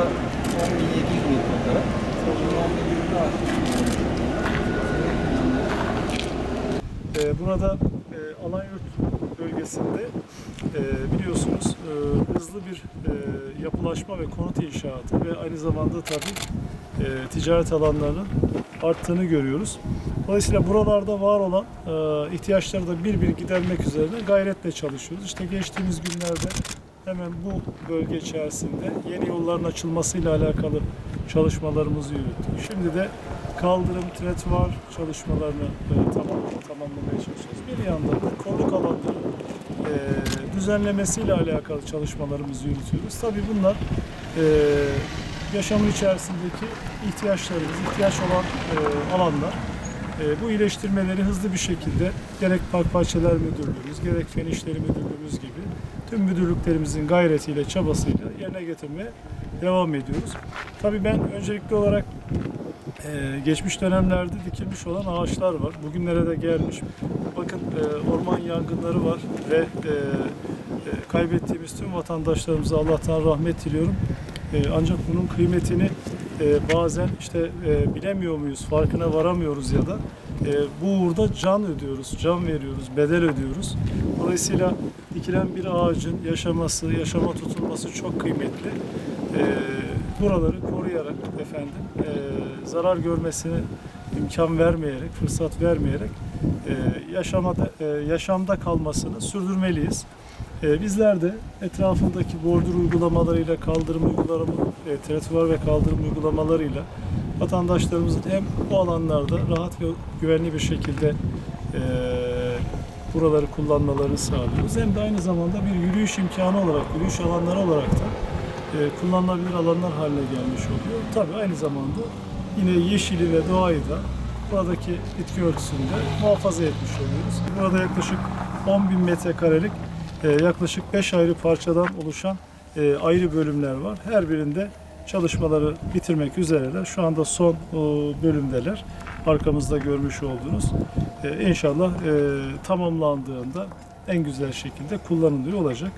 Toplamda 10.700 metrekare. Bugün 11.000 daha. Ee, Burada e, Alanyurt bölgesinde e, biliyorsunuz e, hızlı bir e, yapılaşma ve konut inşaatı ve aynı zamanda tabii e, ticaret alanlarının arttığını görüyoruz. Dolayısıyla buralarda var olan e, ihtiyaçları da bir bir gidermek üzerine gayretle çalışıyoruz. İşte geçtiğimiz günlerde hemen bu bölge içerisinde yeni yolların açılmasıyla alakalı çalışmalarımızı yürüttük. Şimdi de kaldırım, tretvar çalışmalarını e, tamam, tamamlamaya çalışıyoruz. Bir yandan da konuk alanları e, düzenlemesiyle alakalı çalışmalarımızı yürütüyoruz. Tabii bunlar e, yaşamın içerisindeki ihtiyaçlarımız, ihtiyaç olan e, alanlar. E, bu iyileştirmeleri hızlı bir şekilde gerek Park Bahçeler Müdürlüğümüz, gerek Fen İşleri Müdürlüğümüz gibi tüm müdürlüklerimizin gayretiyle, çabasıyla yerine getirmeye devam ediyoruz. Tabii ben öncelikli olarak ee, geçmiş dönemlerde dikilmiş olan ağaçlar var. Bugünlere de gelmiş. Bakın e, orman yangınları var ve e, e, kaybettiğimiz tüm vatandaşlarımıza Allah'tan rahmet diliyorum. E, ancak bunun kıymetini e, bazen işte e, bilemiyor muyuz, farkına varamıyoruz ya da e, bu uğurda can ödüyoruz, can veriyoruz, bedel ödüyoruz. Dolayısıyla dikilen bir ağacın yaşaması, yaşama tutulması çok kıymetli. E, buraları koruyarak efendim e, zarar görmesine imkan vermeyerek, fırsat vermeyerek e, yaşamada e, yaşamda kalmasını sürdürmeliyiz. E, bizler de etrafındaki bordür uygulamalarıyla, kaldırım uygulama, e, ve kaldırım uygulamalarıyla vatandaşlarımızın hem bu alanlarda rahat ve güvenli bir şekilde e, buraları kullanmalarını sağlıyoruz. Hem de aynı zamanda bir yürüyüş imkanı olarak, yürüyüş alanları olarak da e, kullanılabilir alanlar haline gelmiş oluyor. Tabii aynı zamanda yine yeşili ve doğayı da buradaki bitki örtüsünde muhafaza etmiş oluyoruz. Burada yaklaşık 10 bin metrekarelik e, yaklaşık 5 ayrı parçadan oluşan e, ayrı bölümler var. Her birinde çalışmaları bitirmek üzereler. Şu anda son bölümdeler. Arkamızda görmüş olduğunuz. E, inşallah tamamlandığında en güzel şekilde kullanılıyor olacak.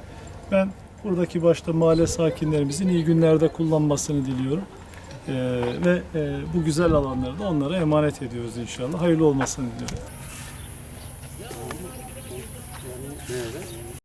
Ben buradaki başta mahalle sakinlerimizin iyi günlerde kullanmasını diliyorum. E, ve e, bu güzel alanları da onlara emanet ediyoruz inşallah. Hayırlı olmasını diliyorum.